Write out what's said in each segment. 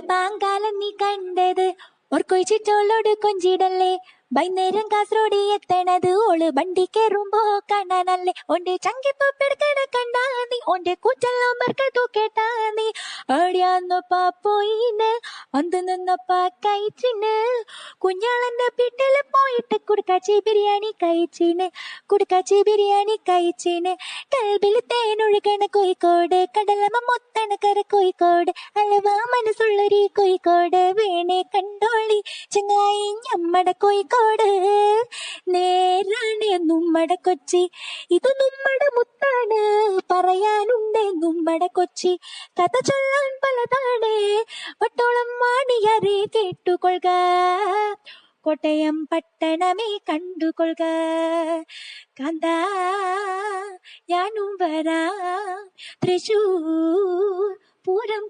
പാങ്കാലം നീ കണ്ടത്. ഓർക്കൊഴിച്ചിട്ടോളോട് കൊഞ്ചിടല്ലേ. വൈകുന്നേരം കാസർഗോഡ് എത്തണത് ഓൾ വണ്ടി കയറുമ്പോ കാണാനല്ലേ? ഓന്റെ ചങ്കിപ്പ പെടുക്കണ കണ്ടാ നീ ഓന്റെ കൂറ്റെല്ലാം കേട്ടാ നീ. അടിയാന്നപ്പാ പോയിന് അന്ത് നിന്നപ്പാ കഴിച്ചിന് കുഞ്ഞാളന്റെ വീട്ടിൽ പോയിട്ട് കുടുക്കാച്ചി ബിരിയാണി കഴിച്ചിന് കുടുക്കാച്ചി ബിരിയാണി കഴിച്ചിന്. കൽബിൽ തേനൊഴുകണ കോഴിക്കോട് കടലമ്മ മൊത്തണക്കര കര കോഴിക്കോട് അലവാ മനസ്സുള്ളൊരു കോഴിക്കോട്. വേണേ കണ്ടോളി ചങ്ങായി ഞമ്മടെ കോഴിക്കോട് നേരാണ് നമ്മട കൊച്ചി. ഇത് നമ്മടെ മുത്താണ് പറയാനുണ്ട് നമ്മടെ കൊച്ചി. കഥ ചൊല്ലാൻ പലതാണ് പട്ടോളം മാണിയറി കേട്ടുകൊള്ളുക. കോട്ടയം പട്ടണമേ കണ്ടുകൊള്ളുക. കാന്ത ഞാനും വരാം. തൃശൂർ പൂരം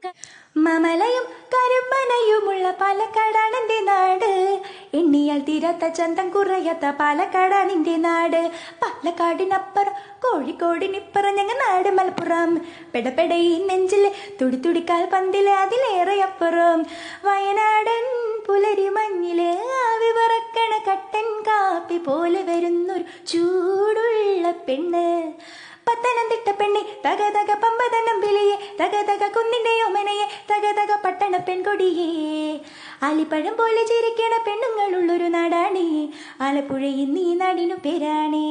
മമലയും കരുമ്പനയുമുള്ള പാലക്കാടാണെന്റെ നാട്. എണ്ണിയാൽ തീരാത്ത ചന്തം കുറയാത്ത പാലക്കാടാണെന്റെ നാട്. പാലക്കാടിനപ്പുറം കോഴിക്കോടിനിപ്പുറം ഞങ്ങൾ നാട് മലപ്പുറം. പെടപ്പെടയിൽ നെഞ്ചിൽ നെഞ്ചിൽ തുടി തുടിക്കാൽ പന്തിൽ അതിലേറെ അപ്പുറം. വയനാടൻ പുലരി മഞ്ഞിൽ ആവി കട്ടൻ കാപ്പി പോലെ വരുന്നൊരു ചൂടുള്ള പെണ്ണ്. പത്തനംതിട്ട പെണ്ണി തക തക പമ്പതനം വിളിയെ തക തക കുന്നിന്റെ ഒമനയെ തക തക പട്ടണ പെൺകൊടിയേ. ആലിപ്പഴം പോലെ ചിരിക്കണ പെണ്ണുങ്ങളുള്ളൊരു നാടാണേ. ആലപ്പുഴയിൽ നീ നാടിനു പേരാണേ.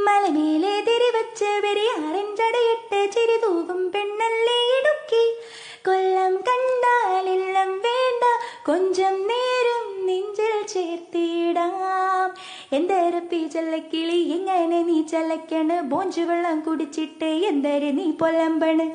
മലമേലെ തിരിവച്ച് പെരിയാറിൻ ചടയിട്ട് ചിരി തൂകും പെണ്ണല്ലേ ഇടുക്കി. കൊല്ലം കണ്ടാലെല്ലാം വേണ്ട കൊഞ്ചം ചേർത്തിടാം പീ ചല്ലക്കിളി? എങ്ങനെ നീ ചലക്കണ് ബോഞ്ചു വെള്ളം കുടിച്ചിട്ട് എന്തേരെ നീ പൊലമ്പണ്?